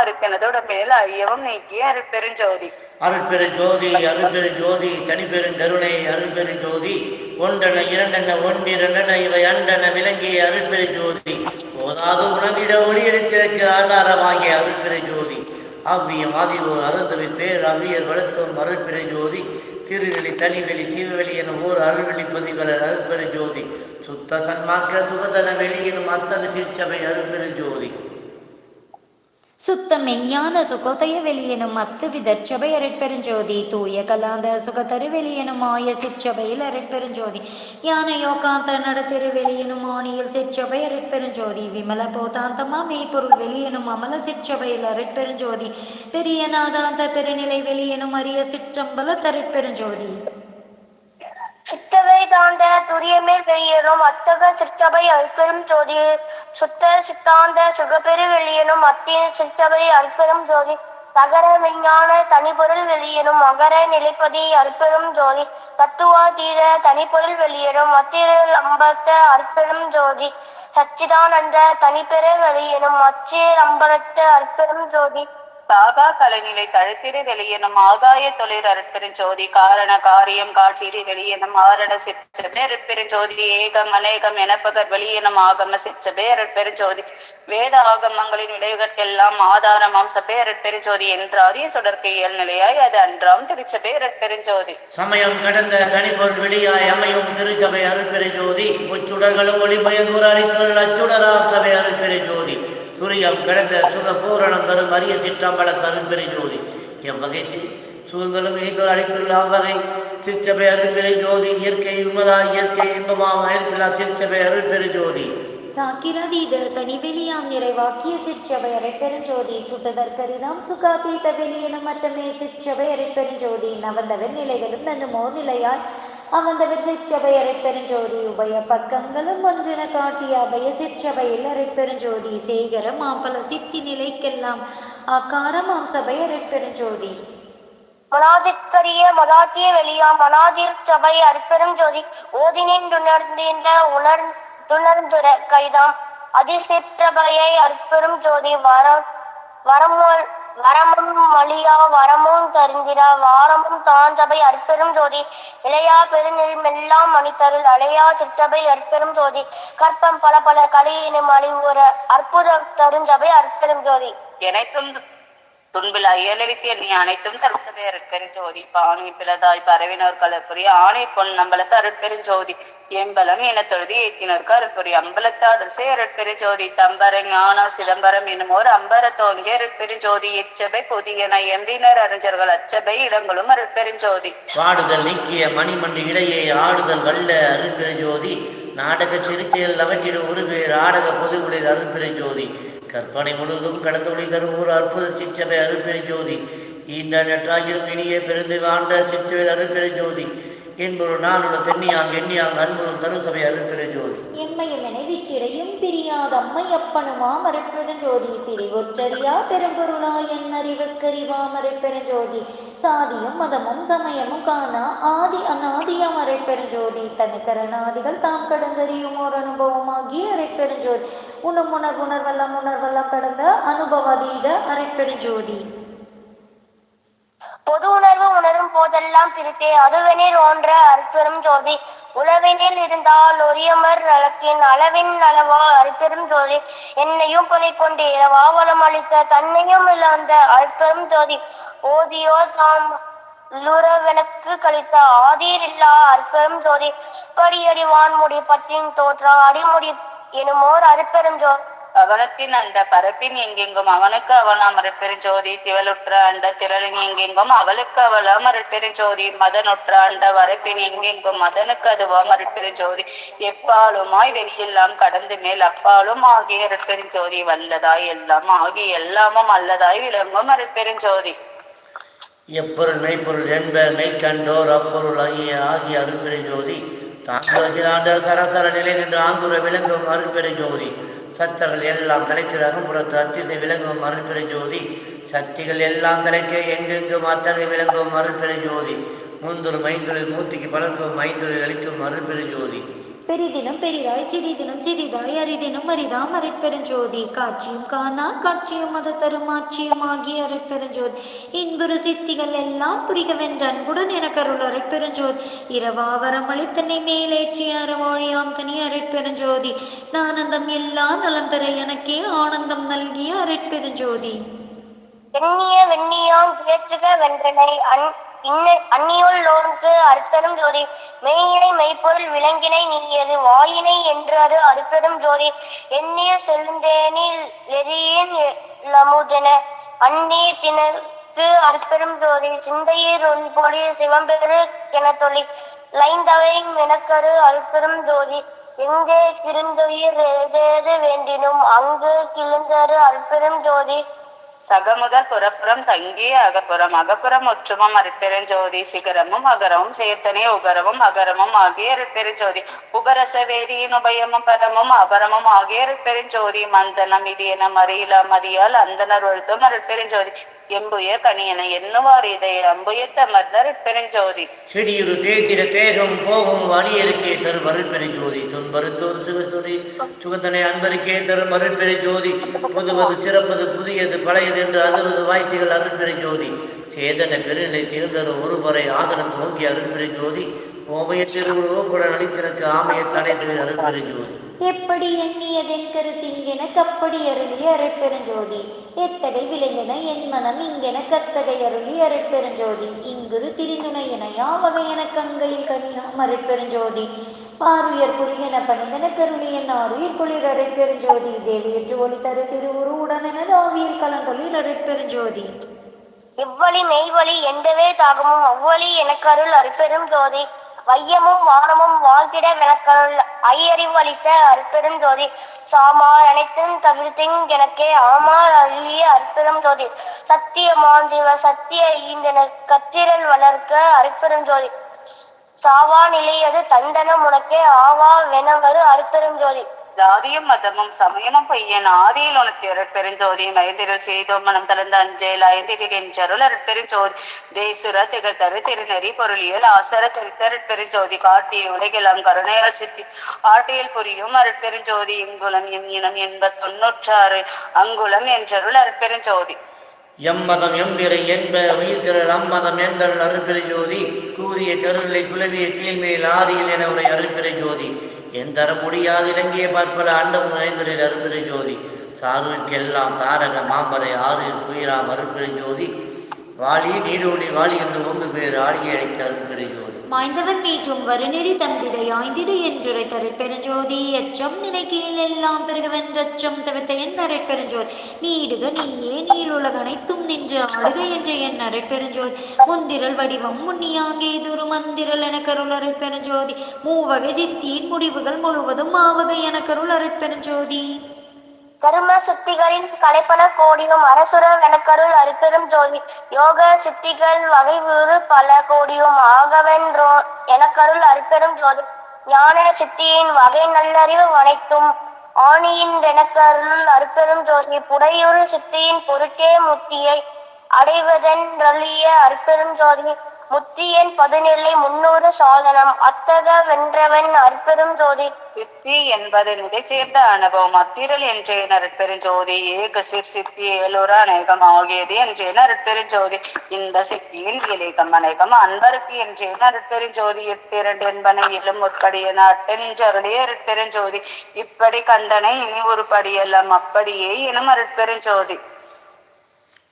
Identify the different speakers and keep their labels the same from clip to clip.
Speaker 1: அருக்கனதோட மேல ஐயவும் நீக்கிய அருட்பெருஞ்சோதி.
Speaker 2: அருட்பெரு ஜோதி அருட்பெரு ஜோதி தனிப்பெருங்கருணை அருட்பெரு ஜோதி ஒன்றென இரண்டென ஒன்றிரண்டென இவை அண்டென விளங்கிய அருட்பெரு ஜோதி போதாது உணர்ந்திட ஒளியெடுத்திற்கு ஆதாரமாகிய அருட்பெரு ஜோதி அவ்வியம் ஆதிவோ அருந்தவி பேர் அவ்வியர் வளர்த்தோம் அருட்பெரு ஜோதி திருவெளி தனிவெளி சீவவெளி என ஓர் அருள்வெளி பதிவலர் அருட்பெரு ஜோதி சுத்த சன்மாக்க சுகதன வெளியினும் அத்தகு சிற்சபை அருட்பெரு ஜோதி
Speaker 3: சுத்த மெஞ்ஞான சுகோதய வெளியனும் அத்து விதற்சபை அரட்பெருஞ்சோதி தூய கலாந்த சுகதரு வெளியனும் ஆய சிற்சபையில் அரட்பெருஞ்சோதி. யான யோகாந்த நடத்திரு வெளியனும் ஆணியில் சிற்சபை அரட்பெருஞ்சோதி. விமல போதாந்தமா மெய்ப்பொருள் வெளியனும் அமல சிற்சபையில் அரட்பெருஞ்சோதி. பெரியநாதாந்த பெருநிலை வெளியனும் அரிய சிற்றம்பல தரட்பெருஞ்சோதி.
Speaker 4: சித்தவை தாண்ட துரியமேல் வெளியேறும் அத்தக சிற்றபை அற்பெரும் ஜோதி சுத்த சித்தாந்த சுகப்பெரு வெளியனும் அத்திய சிற்றபை அற்பெரும் ஜோதி தகர விஞ்ஞான தனிப்பொருள் வெளியனும் அகர நிலைப்பதி அற்பெரும் ஜோதி தத்துவாதீத தனிப்பொருள் வெளியனும் அத்திரல் அம்பத்த அற்பெரும் ஜோதி சச்சிதானந்த தனிப்பெரு வெளியனும் அச்சேர் அம்பலத்த அற்பெரும் ஜோதி
Speaker 1: சாகா கலைநிலை தழுத்திரு வெளியனும் ஆகாய தொழில் அருட்பெருஞ்சோதி காரண காரியம் காட்சிரி வெளியனும் ஆரண சிற்றபே அருட்பெருஞ்சோதி ஏகம் அநேகம் எனப்பகர் வெளியனும் ஆகம சிற்றபே அருட்பெருஞ்சோதி வேத ஆகமங்களின் விளைவுகளுக்கெல்லாம் ஆதாரமாம் சபே அருட்பெருஞ்சோதி என்றாதிய சுடர்க்கு இயல் நிலையாய் அது அன்றாம் திருச்சபே அருட்பெருஞ்சோதி
Speaker 2: சமயம் கடந்த தனிப்பொருள் வெளியாய் அமையும் திருச்சபை அருட்பெருஞ்சோதி ஜோதி உச்சுடர்களும் ஒளிபயங்கூற அளித்துள்ள அச்சுடராம் சபை அருட்பெருஞ்சோதி ஜோதி. துரியம் கிடைத்த சுக பூரணம் தரும் அரிய சிற்றம்பல தருட்பெரு ஜோதி. எவ்வகை சி- சுகங்களும் இனிதோர் அளித்துள்ள அவ்வகை சிற்றபை அருட்பெரு ஜோதி. இயற்கை உண்மதா இயற்கை இன்பமாம் அயற்பில்லா சிற்றபை அருட்பெரு ஜோதி.
Speaker 3: சாக்கிரதீத தனிவெளியாம் நிறைவாக்கிய சிற்றவை அரைப்பெருஞ்சோதி சுத்ததற்கரிதாம் சுகாதீத வெளியெனும் மட்டுமே சிற்றவை அரைப்பெருஞ்சோதி நவந்தவர் நிலைகளும் தந்து மோர் நிலையால் அவந்தவர் சிற்சபை அரைப்பெருஞ்சோதி உபய பக்கங்களும் ஒன்றென காட்டிய அபய சிற்சபையில் அரைப்பெருஞ்சோதி சேகர மாம்பல சித்தி நிலைக்கெல்லாம் ஆக்காரமாம் சபை அரைப்பெருஞ்சோதி
Speaker 4: மனாதிற்கரிய மனாதிய வெளியா மனாதிர் சபை அற்பெரும் ஜோதி ஓதினின்றுணர்ந்தின்ற உணர் துணர்ந்துர கைதாம். அதிசிற்றபையை அற்பெரும் ஜோதி வரம் வரமோல் வரமும் மலியா வரமும் தருந்திரா வாரமும் தாஞ்சபை அற்பெரும் ஜோதி. இளையா பெருநில் மெல்லாம் மணித்தருள் அலையா சிற்றபை அற்பெரும் ஜோதி. கற்பம் பல பல கலையினும் அழிவுற அற்புத தருஞ்சபை அற்பெரும் ஜோதி.
Speaker 1: எனக்கும் துன்பில் அயலளித்து நீ அனைத்தும் தருசபை அருட்பெருஞ்சோதி பாணி பிளதாய் பரவினோர் கலப்புரிய ஆணை பொன் நம்பலத்து அருட்பெருஞ்சோதி எம்பலம் என தொழுதி ஏத்தினோர்க்கு அருட்புரி. அம்பலத்தாடல் சே அருட்பெருஞ்சோதி தம்பர ஞானம் சிதம்பரம் என்னும் ஒரு அம்பர தோங்கிய அருட்பெருஞ்சோதி எச்சபை புதியன எம்பினர் அறிஞர்கள் அச்சபை இடங்களும் அருட்பெருஞ்சோதி
Speaker 2: பாடுதல் நீக்கிய மணிமண்டு இடையே ஆடுதல் வல்ல அருட்பெருஞ்சோதி ஜோதி. நாடக திருச்சியில் அவற்றிடு ஒரு பேர் ஆடக பொதுகுளிர் அருட்பெரு ஜோதி. கற்பனை முழுவதும் கடந்த ஒளி அற்புத சிற்றபை அருப்பெரு ஜோதி. ஈண்ட நெற்றாகிரும் இனிய பெருந்து ஆண்ட சிற்றவை அருப்பெரு ஜோதி. என்பொரு நானுட தென்னியாங் எண்ணியாங் அன்பும் தரும் சபை அருப்பெரு ஜோதி.
Speaker 3: எம்மையும் நினைவித்திரையும் பிரியாத அம்மையப்பனுமா மறுப்பெருஞ்சோதி பிரிவொற்றறியா பெரும்பொருளா என் அறிவுக்கறிவா ஜோதி சாதியும் மதமும் சமயமும் காணா. ஆதி அநாதியம் அரைப்பெருஞ்சோதி தனி கரணாதிகள் தாம் கடந்தறியும் ஓர் அனுபவமாகிய அரைப்பெருஞ்சோதி. உணம் உணர்வு உணர்வெல்லாம் உணர்வெல்லாம் கடந்த அனுபவதீத அரைப்பெருஞ்சோதி.
Speaker 4: பொது உணர்வு உணரும் போதெல்லாம் திருத்தே அதுவெனில் ஒன்ற அற்பெரும் ஜோதி. உளவினில் இருந்தால் ஒரியமர் நலத்தின் அளவின் அளவா அற்பெரும் ஜோதி. என்னையும் பணி கொண்டு இரவாவலம் அளித்த தன்னையும் இழந்த அற்பெரும் ஜோதி. ஓதியோ தாம் லுறவெனக்கு கழித்த ஆதீர் இல்லா அற்பெரும் ஜோதி. படியடிவான் முடி பத்தின் தோற்ற அடிமுடி எனுமோர் அற்பெரும் ஜோதி
Speaker 1: அவனத்தின் அண்ட பரப்பின் எங்கெங்கும் அவனுக்கு அவன் அமரல் பெருஞ்சோதி திவலுற்ற அண்ட திரளின் எங்கெங்கும் அவளுக்கு அவள் அமரல் பெருஞ்சோதி மதனுற்ற அண்ட வரப்பின் எங்கெங்கும் மதனுக்கு அது அமரல் பெருஞ்சோதி எப்பாலுமாய் வெளியெல்லாம் கடந்து மேல் அப்பாலும் ஆகிய பெருஞ்சோதி வல்லதாய் எல்லாம் ஆகி எல்லாமும் அல்லதாய் விளங்கும் அருட்பெருஞ்சோதி
Speaker 2: எப்பொருள் மெய்ப்பொருள் என்ப மெய்க்கண்டோர் அப்பொருள் ஆகிய ஆகிய அருட்பெரு ஜோதி தாங்குகிற சரசர நிலை நின்று ஆங்குற விளங்கும் அருட்பெரு ஜோதி சத்தர்கள் எல்லாம் தலைத்திராகும் புறத்து அத்திசை விளங்கும் அருட்பெரு ஜோதி. சக்திகள் எல்லாம் தலைக்க எங்கெங்கும் அத்தகை விளங்கும் அருட்பெரு ஜோதி. முந்துரு மைந்தொழில் மூர்த்திக்கு பழக்கும் மைந்தொழில் அளிக்கும் அருட்பெரு ஜோதி.
Speaker 3: பெரிதிலும் பெரிதாய் சிறிதிலும் சிறிதாய் அரிதினும் அரிதாம் அரட்பெருஞ்சோதி. காட்சியும் காணா காட்சியும் மத தரும் ஆட்சியும் ஆகிய அரட்பெருஞ்சோதி. இன்புறு சித்திகள் எல்லாம் புரிகவென்ற அன்புடன் எனக்கருள் அரட்பெருஞ்சோதி. இரவாவரம் அளித்தனை மேலேற்றிய அறவாழியாம் தனி அரட்பெருஞ்சோதி. நானந்தம் எல்லா நலம் பெற எனக்கே ஆனந்தம் நல்கிய அரட்பெருஞ்சோதி.
Speaker 4: எண்ணிய வெண்ணியாம் கிழற்றுக வென்றனை அன் இன்ன அந்நியுள் அற்பெரும் ஜோதி. மெய்யினை மெய்ப்பொருள் விலங்கினை நீயது வாயினை என்றது அற்பெரும் ஜோதி. எண்ணிய செல்லுந்தேனில் எரியின் லமுதென அந்நிய தினக்கு அற்பெரும் ஜோதி. சிந்தையீர் ஒன்பொழி சிவம்பெரு கெனத்தொழி லைந்தவை மெனக்கரு அற்பெரும் ஜோதி. எங்கே கிருந்துயிர் ஏதேது வேண்டினும் அங்கு கிழிந்தரு அற்பெரும் ஜோதி.
Speaker 1: சகமுதல் புறப்புறம் தங்கிய அகப்புறம் அகப்புறம் ஒற்றுமம் அருட்பெருஞ்சோதி சிகரமும் அகரமும் சேர்த்தனே உகரமும் அகரமும் ஆகிய அருட்பெருஞ்சோதி உபரச வேதியின் உபயமும் பரமும் அபரமும் ஆகிய அருட்பெருஞ்சோதி மந்தனம் இது என மறியில மதியால் அந்தனர் ஒழுத்தும் அருட்பெருஞ்சோதி எம்புய கணியன எண்ணுவார் இதை? அம்புயத்த மர்தர் பெருஞ்சோதி.
Speaker 2: செடியுரு தேய்திர தேகம் போகும் அடியருக்கே தரும் அருட்பெரு ஜோதி துன்பருத்தோர் சுகத்துறை சுகத்தனை அன்பருக்கே தரும் அருட்பெரு ஜோதி புதுவது சிறப்பது புதியது பழையது என்று அறுபது வாய்த்துகள் அருட்பெரு ஜோதி சேதன பெருநிலை திகழ்தரு ஒருவரை ஆதரவு துவங்கிய அருட்பெரு ஜோதி ஓமைய திருவுரு ஓப்புடன் அளித்திறக்கு ஆமைய தடைத்தவை அருட்பெரு ஜோதி
Speaker 3: எப்படி எண்ணியதென் கருத்திங்கென கப்படி அருளி அரைப்பெருஞ்சோதி எத்தகை விளைந்தன என் மனம் இங்கென கத்தகை அருளி அரைப்பெருஞ்சோதி இங்குரு திரிந்துணை என யாவகை என கங்கையில் கனியாம் அரைப்பெருஞ்சோதி பாருயர் புரியன பணிந்தன கருளியன் ஆருயிர் குளிர் அரைப்பெருஞ்சோதி தேவியற்று ஒளி தரு திருவுரு உடனென ஆவியர் கலந்தொழில் அருட்பெருஞ்சோதி.
Speaker 4: இவ்வழி மெய்வழி எந்தவே தாகமும் அவ்வழி எனக்கருள் அருப்பெரும் ஜோதி வையமும் வானமும் வாழ்த்திட ஐயறிவு அளித்த அற்பெரும் ஜோதி. சாமார் அனைத்தும் தவிர்த்திங் எனக்கே ஆமார் அருளிய அற்பெரும் ஜோதி. சத்தியமான் சிவ சத்திய ஈந்தன கத்திரல் வளர்க்க அற்பெரும் ஜோதி. சாவா நிலையது தந்தனம் உனக்கே ஆவா வெனவரு அற்பெரும் ஜோதி.
Speaker 1: ஜாதியும் மதமும் சமயமும் பையன் ஆதியில் உனக்கு அருட்பெருஞ்சோதி மயந்திரில் செய்தோம் மனம் தளர்ந்த அஞ்சேல் ஐந்திரில் என்றருள் அருட்பெருஞ்சோதி தேசுர திகழ்தரு திருநெறி பொருளியல் ஆசர திருத்த பெருஞ்சோதி. காட்டிய உலகெல்லாம் கருணையால் சித்தி. ஆட்டியல் புரியும் அருட்பெருஞ்சோதி இங்குலம் எம் இனம் என்ப தொன்னூற்றாறு. அங்குலம் என்றருள் அருட்பெருஞ்சோதி
Speaker 2: எம்மதம் எம்பிறை என்ப உயிர்த்திரள் அம்மதம் என்றல் அருட்பெரு ஜோதி கூறிய கருளை குலவிய கீழ்மேல் ஆதியில் என உரை அருட்பெரு ஜோதி என் தர முடியாது இலங்கிய பார்ப்பல. அண்டம் நிறைந்துள்ள அருட்பெரு ஜோதி. சாருக்கெல்லாம் தாரக மாம்பரை ஆறில் குயிரா அருட்பெரு ஜோதி. வாலி நீடோடி வாலி என்று ஒங்கு பேர் ஆடியை அழைத்து அருட்பெரு
Speaker 3: மாய்ந்தவர் மீட்டும் வருநெறி தந்திதை ஆய்ந்திடு என்றுரைத்தரை தரைப்பெருஞ்சோதி எச்சம் நினைக்கையில் எல்லாம் பெருகவென்றச்சம் தவிர்த்த என் அரைப்பெருஞ்சோதி நீடுக நீயே நீளுலக அனைத்தும் நின்று ஆடுக என்ற என் அரைப்பெருஞ்சோதி முந்திரல் வடிவம் முன்னியாங்கே துரு மந்திரல் என கருள் அரைப்பெருஞ்சோதி மூவகை சித்தியின் முடிவுகள் முழுவதும் ஆவகை என கருள் அரைப்பெருஞ்சோதி
Speaker 4: கரும சித்திகளின் கலைப்பல கோடியும் அரசுர வெனக்கருள் அருப்பெரும் ஜோதி. யோக சித்திகள் வகைவுறு பல கோடியும் ஆகவென்றோ எனக்கருள் அருப்பெரும் ஜோதி. ஞான சித்தியின் வகை நல்லறிவு அனைத்தும் ஆணியின் எனக்கருள் அருப்பெரும் ஜோதி. புடையுறு சித்தியின் பொருட்டே முத்தியை அடைவதென்றழிய அருப்பெரும் ஜோதி. முத்தியன் பதுநிலை முன்னூறு சாதனம். அத்தக வென்றவன் அற்பெரும் ஜோதி.
Speaker 1: சித்தி என்பது நிலை சேர்ந்த அனுபவம். அத்திரல் என்றே நற்பெருஞ்சோதி ஏக சிற் சித்தி ஏலோர அநேகம் ஆகியது என்றே நற்பெருஞ்சோதி இந்த சித்தியின் இலேகம் அநேகம் அன்பருக்கு என்றே நற்பெருஞ்சோதி எட்டிரண்டு என்பன இலும் முற்கடிய நாட்டென்றருளிய அருட்பெருஞ்சோதி இப்படி கண்டனை இனி ஒரு படியெல்லாம் அப்படியே எனும் அருட்பெருஞ்சோதி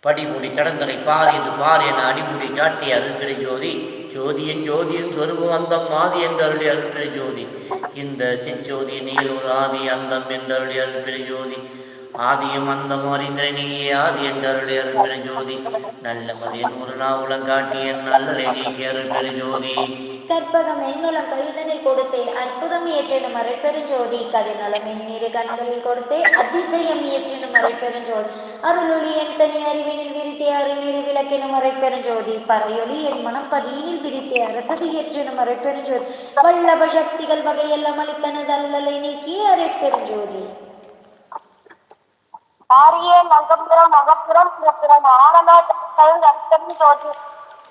Speaker 2: படிமுடி கடந்தரை பார் இது பார் என அடிமுடி காட்டி அருள்பெரு ஜோதி ஜோதியின் ஜோதியின் சொருபம் அந்தம் ஆதி என்று அருளி அருள்பெரு ஜோதி இந்த சிச்சோதி நீல் ஒரு ஆதி அந்தம் என்று அருளி அருள்பெரு ஜோதி ஆதியும் அந்தமும் அறிந்த நீயே ஆதி என்று அருளி அருள்பெரு ஜோதி நல்ல மதியன் ஒரு நாவுலம் என் நல்லலை நீக்கி அருள்பெரு ஜோதி
Speaker 3: கற்பகம் எண்ணுளம் கைதனில் கொடுத்தே அற்புதம் இயற்றிடும் அருட்பெருஞ்சோதி கதிநலம் எண்ணிரு கண்களில் கொடுத்தே அதிசயம் இயற்றிடும் அருட்பெருஞ்சோதி. அருளொளி என் தனி அறிவினில் விரித்தே அருளிரு விளக்கினும் அருட்பெருஞ்சோதி. பறையொளி என் மனம் பதியினில் விரித்தே அரசதி இயற்றிடும் அருட்பெருஞ்சோதி. வல்லப சக்திகள் வகையெல்லாம் அளித்தனது அல்லலை நீக்கி அரைப்பெருஞ்சோதி
Speaker 4: ஆரிய நகம்புறம் அகப்புறம் புறப்புறம் ஆரம்ப அர்த்தம் ஜோதி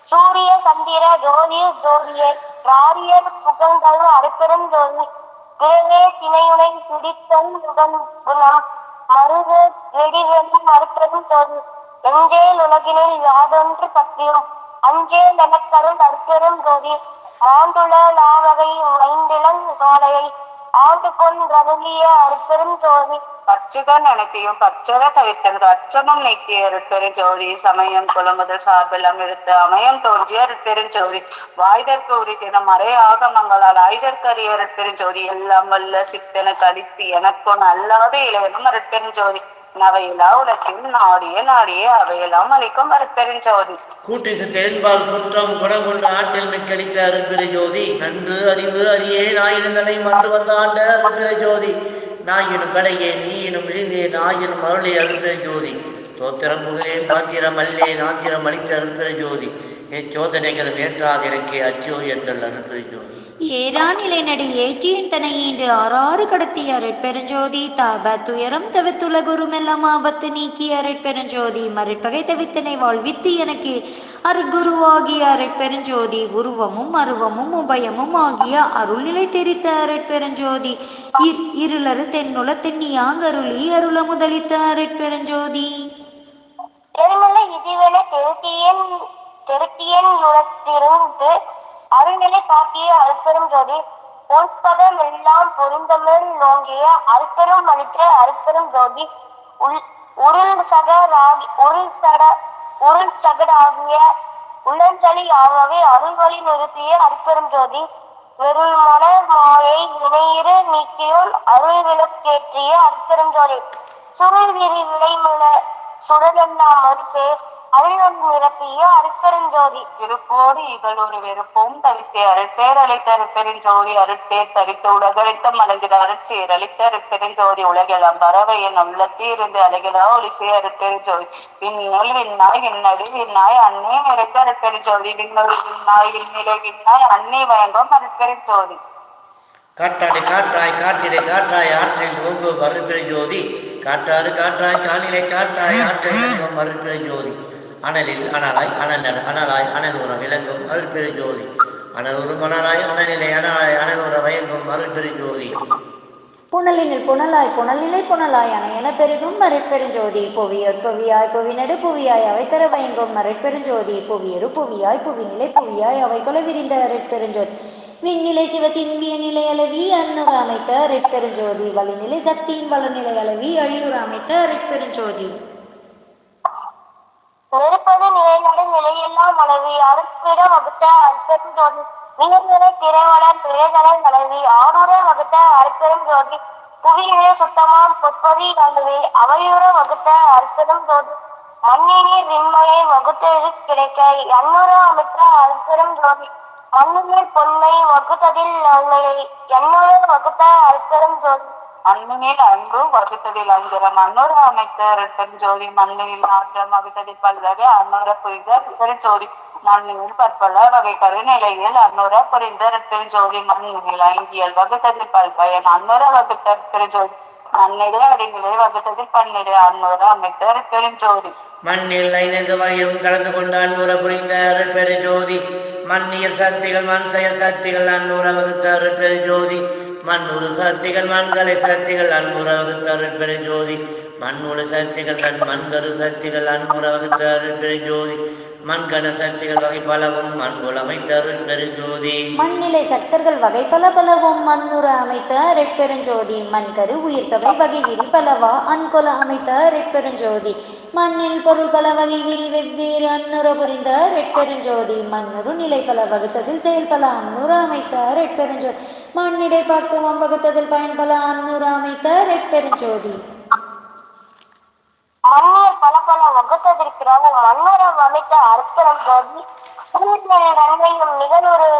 Speaker 4: சூரிய சந்திர ஜோதி ஜோதியர் ராரியர் புகழ்ந்தது அருப்பெரும் ஜோதி. பிறவே திணையுனை பிடித்தல் உடன் குணம். மருது வெடிவெளி மறுப்பதும் ஜோதி. எஞ்சேல் உலகினில் யாதொன்று பற்றியும் அஞ்சேல் எனக்கருள் அற்பெரும் ஜோதி. ஆண்டுள லாவகை ஐந்திளம் காலையை ஆண்டு கொன்றருளிய அற்பெரும் ஜோதி.
Speaker 1: பச்சுகன் அனைத்தையும் பச்சர தவிர்த்தனது அச்சமும் நீக்கிய அருட்பெருஞ்சோதி சமயம் குலமுதல் சார்பெல்லாம் எடுத்து அமயம் தோன்றிய அருட்பெருஞ்சோதி வாய்தற்கு உரித்தின மறை ஆகமங்களால் ஆய்தற்கு அறிய அருட்பெருஞ்சோதி எல்லாம் வல்ல சித்தனுக்கு கழித்து எனக்கும் அல்லாத இளையனும் அருட்பெருஞ்சோதி நவையிலா உலகில் நாடிய நாடிய அவையெல்லாம் அளிக்கும் அருட்பெருஞ்சோதி
Speaker 2: கூட்டிசு தெளின்பால் குற்றம் குணம் கொண்டு ஆற்றில் மிக்கடித்த அருட்பிறை ஜோதி நன்று அறிவு அறியே நாயினந்தனை மன்று வந்த ஆண்ட அருட்பிறை ஜோதி நாயினும் கடையே நீயினும் விழிந்தே நாயினும் அருளே அருட்பிறை ஜோதி. தோத்திரம் புகழேன் பாத்திரம் அல்லே நாத்திரம் அளித்த அருட்பிறை ஜோதி. எச்சோதனைகளும் எனக்கே அச்சோ என்றல் அருட்பிறை ஜோதி.
Speaker 3: ஏராநிலை நடி ஏற்றியன் தனை ஈண்டு ஆறாறு கடத்திய அரட்பெருஞ்சோதி தாப துயரம் தவிர்த்துள்ள குருமெல்லாம் ஆபத்து நீக்கிய அரட்பெருஞ்சோதி மறுப்பகை தவித்தனை வாழ்வித்து எனக்கு அருட்குருவாகிய அரட்பெருஞ்சோதி உருவமும் அருவமும் உபயமும் ஆகிய அருள்நிலை தெரித்த அரட்பெருஞ்சோதி இர் இருளறு தென்னுல தென்னியாங்கருளி அருள முதலித்த அரட்பெருஞ்சோதி.
Speaker 4: தெருமலை இதுவென திருட்டியன் தெருட்டியன் உரத்திருந்து அருள்நிலை காட்டிய அருட்பெரும் ஜோதி பொற்பதம் எல்லாம் பொருந்தமிழ் நோங்கிய அருட்பெரும் அளித்த அருட்பெரும் ஜோதி உள் உருள் சகராகி உருள் சட உருள் சகடாகிய உள்ளஞ்சலி ஆகவே அருள்வழி நிறுத்திய அருட்பெரும் ஜோதி வெறும் மன மாயை இணையிறு நீக்கியோன் அருள் விளக்கேற்றிய அருட்பெரும் ஜோதி. சுருள் விரி விளைமுன சுடலெல்லாம் மறுப்பே அருளம் நிரப்பிய அருட்பெருஞ்சோதி
Speaker 1: இருப்போடு இகழ் ஒரு வெறுப்பும் தவிர்த்தே அருட்பேர் அளித்த அருட்பெருஞ்சோதி அருட்பேர் தரித்து உலகழித்தம் மலர்ந்திட அருட்சீர் அளித்த அருட்பெருஞ்சோதி உலகெல்லாம் பறவை என் உள்ளத்தே இருந்து அழகிலா ஒளிசே அருட்பெருஞ்சோதி. விண்ணுள் விண்ணாய் விண்ணடி விண்ணாய் அன்னே நிறைந்த அருட்பெருஞ்சோதி. விண்ணுள் விண்ணாய் விண்ணிலை விண்ணாய் அன்னே வழங்கும் அருட்பெருஞ்சோதி.
Speaker 2: காட்டாடி காற்றாய் காற்றிடை காற்றாய் ஆற்றில் ஓங்கும் அருட்பிறை ஜோதி காட்டாறு காற்றாய் காலிலே காற்றாய் ஆற்றில் இறங்கும் அருட்பிறை ஜோதி அனலில் அனலாய் அனல் அனலாய் அனல் உரம் விளங்கும் அருட்பிறை ஜோதி. அனல் உரும் அனலாய் அனலிலே அனலாய் அனல் உரம் வயங்கும் அருட்பிறை ஜோதி.
Speaker 3: புனலினில் புனலாய் புனலிலை புனலாய் அணையன பெருகும் மருட்பெருஞ்சோதி புவியற் புவியாய் புவிநடு புவியாய் அவை தர பயங்கும் மருட்பெருஞ்சோதி புவியரு புவியாய் புவிநிலை புவியாய் அவை கொல விரிந்த அருட்பெருஞ்சோதி விண்ணிலை சிவத்தின்பிய நிலை அளவி அன்னுர அமைத்த அரைப்பெருஞ்சோதி வலிநிலை சக்தியின் வளநிலை அளவி அழியூர் அமைத்த அரைப்பெருஞ்சோதி
Speaker 4: நெருப்பது நிலைநடு நிலையெல்லாம் அளவி அருட்பிட வகுத்த அற்பெரும் ஜோதி. நீர்நிலை திரைவளர் பிழைகளை அளவி ஆறுர வகுத்த அற்பெரும் ஜோதி. புவிநிலை சுத்தமாம் பொற்பதி அளவி அவையுற வகுத்த அற்பெரும் ஜோதி. மண்ணினீர் விண்மையை வகுத்தது கிடைக்க. எண்ணுற அமைத்த அற்பெரும் ஜோதி. மண்ணினீர் பொன்மை வகுத்ததில் நன்மையை எண்ணுற வகுத்த அற்பெரும் ஜோதி.
Speaker 1: அண்ணனில் அன்பு வகுத்ததில் அஞ்சிரம் அன்னொரு அமைத்தர் அருட்பெருஞ்சோதி மண்ணில் நாற்றம் வகுத்ததில் பல்வகை அன்னொர புரிந்த பெருஞ்சோதி மண்ணில் பற்பல வகை கருநிலையில் அன்னொர புரிந்த அருட்பெருஞ்சோதி மண்ணில் ஐந்தியல் வகுத்ததில் பல்பயன் அன்னொர வகுத்த பெருஞ்சோதி மண்ணிலே அடிநிலை வகுத்ததில் பன்னிலை அன்னொர அமைத்தர் பெருஞ்சோதி
Speaker 2: மண்ணில் ஐந்து வகையும் கலந்து கொண்டு உற புரிந்த அருட்பெரு மண்ணியர் சக்திகள் மண் செயல் சக்திகள் அன்புற வகுத்த அருட்பெரு ஜோதி மண்ணுறு சக்திகள் மண்களை சக்திகள் அன்புறவு வகுத்த ஜோதி மண்ணுறு சக்திகள் கண் மண்கரு சக்திகள் அன்புறவு வகுத்த ஜோதி மண்கண சக்திகள் வகை பலவும் மண்குல அமைத்த அருட்பெரு ஜோதி
Speaker 3: மண்ணிலை சக்தர்கள் வகை பல பலவும் மண்ணுற அமைத்த ரெட்பெருஞ்சோதி மண்கரு உயிர்த்தவை வகை விரி பலவா அன்கொல அமைத்த ரெட்பெருஞ்சோதி மண்ணின் பொருள் பல வகை விரி வெவ்வேறு அன்னுர புரிந்த எட்பெருஞ்சோதி மன்னரு நிலை பல வகுத்ததில் செயல் பல அன்னுற அமைத்த ரெட்பெருஞ்சோதி மண்ணிடை பக்குவம் வகுத்ததில் பயன் பல அன்னுற அமைத்த எட்பெருஞ்சோதி
Speaker 4: மண்ணில் பல பல வகுத்ததற்கிறாக மன்னரம் அமைத்த அற்புதம் ஜோதி நன்மையும் நிகழ்வு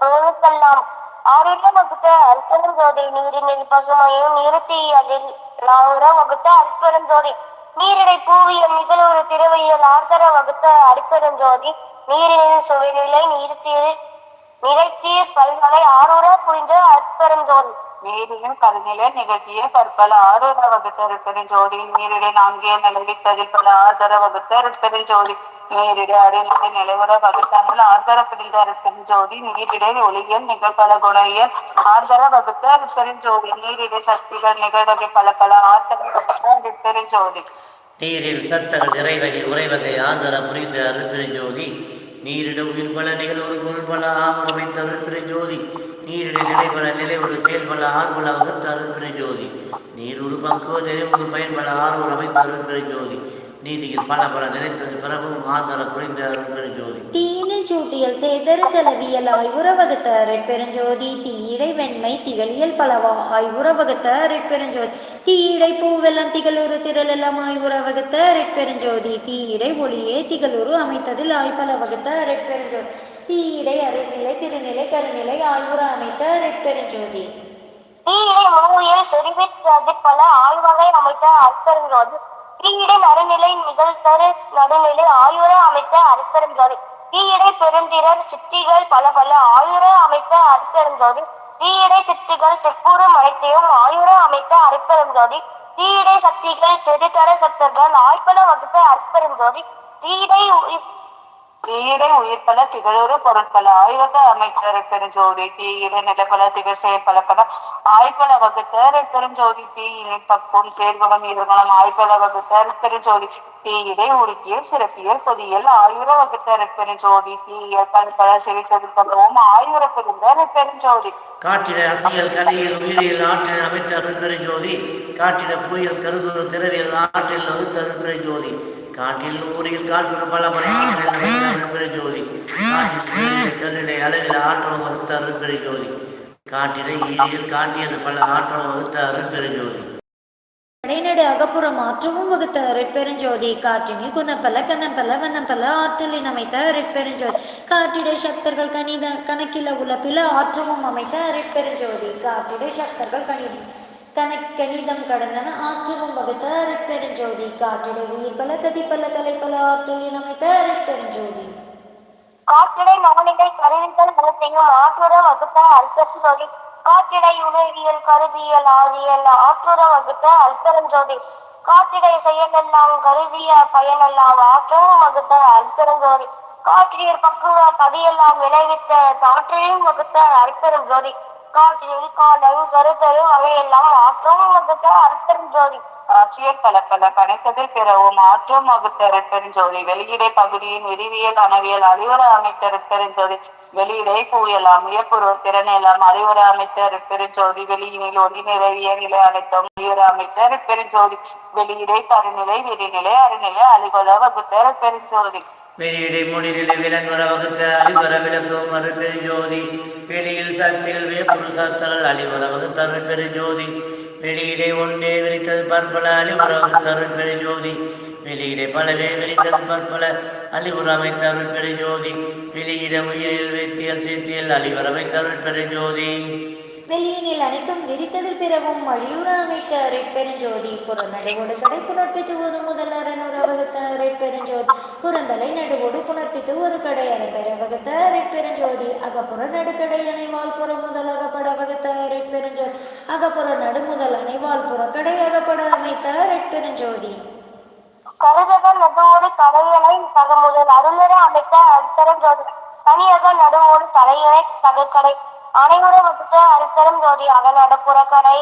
Speaker 4: பொருட்கெல்லாம் ஆறுல வகுத்த அற்பரம் ஜோதி நீரினில் பசுமையும் நிறுத்தி அதில் உரம் வகுத்த அற்பரம் ஜோதி நீரிடை பூவியம் நிகழ்வொரு திருவையில் ஆர்தர வகுத்த அற்புதம் ஜோதி நீரினில் சுவைநிலை நீர்த்தீர் நிறைத்தீர் பல்வகை ஆரோர புரிந்த அற்புதம் ஜோதி.
Speaker 1: நீரிலும் கருநிலை நிகழ்த்திய பற்பல வகுத்த வகுத்தருட்பெரும் ஜோதி நீரிடை நான்கே நிலவித்ததில் பல ஆதர வகுத்தருட்பெரும் ஜோதி. நீரிடை அறிநிலை நிலவர வகுத்தாமல் ஆர்தர பிடிந்த அருட்பெரும் ஜோதி நீரிடை ஒளியல் நிகழ்பல குணையல் ஆர்தர வகுத்த அருட்பெரும் ஜோதி நீரிடை சக்திகள் நிகழ்வகை பல பல ஆர்தர வகுத்த அருட்பெரும் ஜோதி.
Speaker 2: நீரில் சத்தங்கள் நிறைவகை உறைவகை ஆதர புரிந்த அருட்பெருஞ்சோதி நீரிட உயிர் பல நிகழ் ஒரு பொருள் பல ஆமுற நீரிட நிலை பல நிலை ஒரு செயல் பல வகுத்த அருட்பெருஞ்சோதி நீர் ஒரு பக்குவ நிலை ஒரு பயன் பல ஆறு அமைத்த அருட்பெருஞ்சோதி நீதியில் பல பல நினைத்தது பிறகும் ஆதர புரிந்த அருட்பெருஞ்சோதி.
Speaker 3: தீயினில் சூட்டியல் சேதர செலவியல் ஆய்வுறவகுத்த ரெட்பெருஞ்சோதி தீயிடை வெண்மை திகழியல் பலவா உறவகத்த அருட்பெருஞ்சோதி தீயிடை பூவெல்லாம் திகழூரு திரளெல்லாம் ஆய்வுறவகுத்த ரெட்பெருஞ்சோதி தீயிடை ஒளியே திகழூரு அமைத்ததில் ஆய் பலவகத்த அருட்பெருஞ்சோதி தீயிடை அருள்நிலை திருநிலை கருநிலை ஆய்வுற அமைத்த அருட்பெருஞ்சோதி
Speaker 4: தீயிடை மூழியில் செறிவிற்றது பல ஆழ்வகை அமைத்த அற்பெருஞ்சோதி தீயிடை நடுநிலை நிகழ்த்தரு நடுநிலை ஆயுர அமைத்த அற்பெருஞ்சோதி தீயடை பெருந்திரர் சித்திகள் பல பல ஆயுர அமைத்த அற்பெருந்தோதி தீயடை சித்திகள் செப்புறம் மறைத்தையும் ஆயுர அமைத்த அற்பெருந்தோதி தீயடை சக்திகள் செருதர சத்தர்கள் ஆய்பல வகுத்த அற்பெருஞ்சோதி தீடை உயிர்
Speaker 1: உயிர்பல உயிர்ப்பல பொருட்பல. ஆய்வக அமைச்சர் பெருஞ்சோதி தீயிடை நிலப்பல திகழ் செயற்பல பல ஆய்பல வகுத்தர் பெருஞ்சோதி தீயினை பக்குவம் சேர்குணம் இருகுணம் ஆய்பல வகுத்தர் பெருஞ்சோதி தீயிடை உருக்கியல் சிறப்பியல் பொதியல். ஆயுர வகுத்தர் பெருஞ்சோதி தீயல் பல சிறை செலுத்தவும் ஆயுர பெருந்தர் பெருஞ்சோதி.
Speaker 2: காட்டிட அசியல் கலையில் உயிரியல் ஆற்றில் அமைத்த அருட்பெருஞ்சோதி காட்டிட புயல் கருதுரு திறவியல் ஆற்றில் வகுத்த அருட்பெருஞ்சோதி காற்றில் ஊரில் காற்று பல பல அருட்பெருஞ்சோதி காட்டில் கல்லிடை அளவில் ஆற்றோ வகுத்த அருட்பெருஞ்சோதி காட்டிட ஈரியில் காட்டியது பல ஆற்றோ வகுத்த அருட்பெரு
Speaker 3: ஜோதி நடைநடு அகப்புறம் ஆற்றமும் வகுத்த அருட்பெருஞ்சோதி காற்றினில் குந்தப்பல கனம்பல வனம்பல ஆற்றலின் அமைத்த அருட்பெருஞ்சோதி காற்றிடை சக்தர்கள் கணித கணக்கில உலப்பில ஆற்றமும் அமைத்த அருட்பெருஞ்சோதி காற்றிடை சக்தர்கள் கணிதம் கணக் கணிதம் கடந்தன ஆற்றமும் வகுத்த பெருஞ்சோதி காற்றிடை உயிர் பல கதிப்பல கலைப்பல ஆற்றலின் அமைத்த அருட்பெருஞ்சோதி
Speaker 4: காற்றிடை நாளிடை கருவிகள் அனைத்தையும் ஆற்றுற வகுத்த அற்பெருஞ்சோதி காற்றிடை உணவியல் கருதியல் ஆதியல் ஆற்றுற வகுத்த அற்பெருஞ்சோதி காற்றிடை செயலெல்லாம் கருதிய பயனெல்லாம் ஆற்றவும் வகுத்த அற்பெருஞ்சோதி காற்றியர் பக்குவ கதியெல்லாம் விளைவித்த காற்றிலும் வகுத்த அற்பெருஞ்சோதி காற்றில் காலம் கருத்தரு அவையெல்லாம் ஆற்றவும் வகுத்த அற்பெருஞ்சோதி
Speaker 1: ஆட்சியர் பல பல கணித்ததில் பிறவும் ஆற்றும் வகுத்தரு பெருஞ்சோதி வெளியிடை பகுதியின் விரிவியல் அணவியல் அறிவுர அமைத்தரு பெருஞ்சோதி வெளியிடை பூயலாம் உயர்புருவ திறனெல்லாம் அறிவுர அமைத்தரு பெருஞ்சோதி வெளியினில் ஒளி நிறைவிய நிலை அனைத்தும் அறிவுர அமைத்தரு பெருஞ்சோதி வெளியிடை கருநிலை விரிநிலை அருநிலை அழிகொல வகுத்தரு பெருஞ்சோதி
Speaker 2: வெளியிடை முடிநிலை விலங்குற வகுத்த அழிவர விளங்கும் அருட்பெருஞ்சோதி வெளியில் சத்தில் வேப்புரு சத்தல் அழிவர வகுத்த அருட்பெருஞ்சோதி வெளியிலே ஒன்றே விரித்தது பற்பல அழிவர வகுத்த வெளியிலே பலவே விரித்தது பற்பல அழிவுற அமைத்த அருட்பெருஞ்சோதி வெளியிட உயிரில் வைத்தியல் சேர்த்தியல் அழிவர அமைத்த அருட்பெருஞ்சோதி
Speaker 3: வெளியினில் அனைத்தும் விரித்ததில் பிறவும் வழியுற அமைத்த அரைப்பெருஞ்சோதி புறநடைவோடு கடை புணர்ப்பித்து ஒரு முதல் அறநூறு வகுத்த அரைப்பெருஞ்சோதி புறந்தலை நடுவோடு புணர்ப்பித்து ஒரு கடை அரைப்பெற வகுத்த அரைப்பெருஞ்சோதி அகப்புற நடுக்கடை அணைவால் புற முதல் அகப்பட வகுத்த அரைப்பெருஞ்சோதி அகப்புற நடு முதல் அணைவால் புறக்கடை அகப்பட அமைத்த அரைப்பெருஞ்சோதி
Speaker 4: கருதக நடுவோடு தலையணை தகமுதல் அருளர அமைத்த அருத்தரம் தனியக நடுவோடு தலையணை தகக்கடை அனைவர வகுத்த அருத்தரம் ஜோதி அகநட புறக்கடை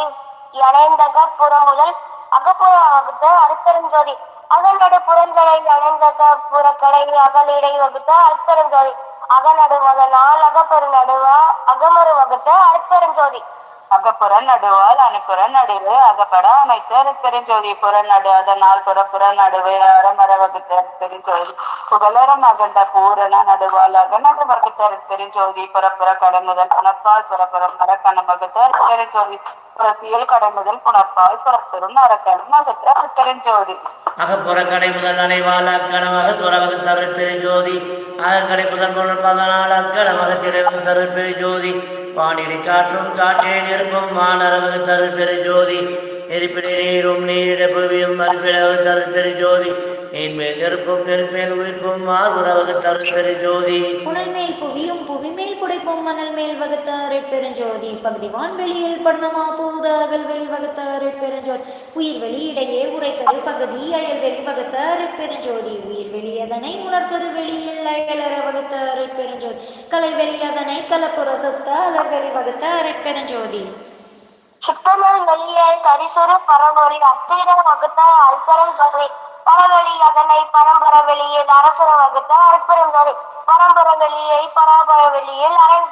Speaker 4: இணைந்தக புறமுதல் அகப்புற வகுத்த அருத்தரம் ஜோதி. அகநடு புறஞ்சலை இணைந்தக புறக்கடை அகலிடை வகுத்த அருத்தரம் ஜோதி. அகநடு முதல் நாள் அகப்பெரு நடுவா அகமறு வகுத்த அருத்தரம் ஜோதி.
Speaker 1: அகப்புற நடுவால் அணுப்புற நடுவு அகப்பட அமைத்த பெருஞ்சோதி புற நடு அதனால் புறப்புற நடுவை அறமர வகுத்தர் பெருஞ்சோதி புகழரம் அகண்ட பூரண நடுவால் அகநடு வகுத்தர் பெருஞ்சோதி புறப்புற கடை முதல் புனர்பால் புறப்புறம் மரக்கணம் வகுத்தர் பெருஞ்சோதி புறத்தியல் கடை முதல் புனர்பால் புறப்புறம் மரக்கணம் வகுத்தர் பெருஞ்சோதி
Speaker 2: அகப்புற கடை முதல் அனைவால் அக்கணமாக துறவகு தருட்பெருஞ்சோதி அகக்கடை முதல் பொருள் பதினாலு அக்கணமாக திரைவகு தருட்பெருஞ்சோதி வானிலை காற்றும் காற்றினை நெருப்பும் வானரவகு ஜோதி. நெருப்பிடை நீரும் நீரிட புவியும் மறுப்பிடவகு ஜோதி. நீர்மேல் நெருப்பும் நெருப்பேல் உயிர்ப்பும் மார்புற வகுத்த அருட்பெரு ஜோதி
Speaker 3: புனல் மேல் புவியும் புவி மேல் புடைப்பும் மணல் மேல் வகுத்த அரைப்பெருஞ்சோதி பகுதி வான்வெளியில் படனமா பூத அகல் வெளி வகுத்த அரைப்பெருஞ்சோதி உயிர் வெளி இடையே உரைக்கரு பகுதி அயல் வெளி வகுத்த அரைப்பெருஞ்சோதி உயிர் வெளி அதனை உணர்கரு வெளியில் அயலற வகுத்த அரைப்பெருஞ்சோதி கலை வெளி அதனை கலப்புற சொத்த அலர் வெளி வகுத்த அரைப்பெருஞ்சோதி
Speaker 4: சித்தனல் வெளியே கரிசுரு பரவொரி அத்தீர வகுத்த அல்பரம் ஜோதி பரவெளி அதனை பரம்பர வெளியில் அரசர வகுத்த அற்பெருந்தலை பரம்பர வெளியை பராபர வெளியில் அரை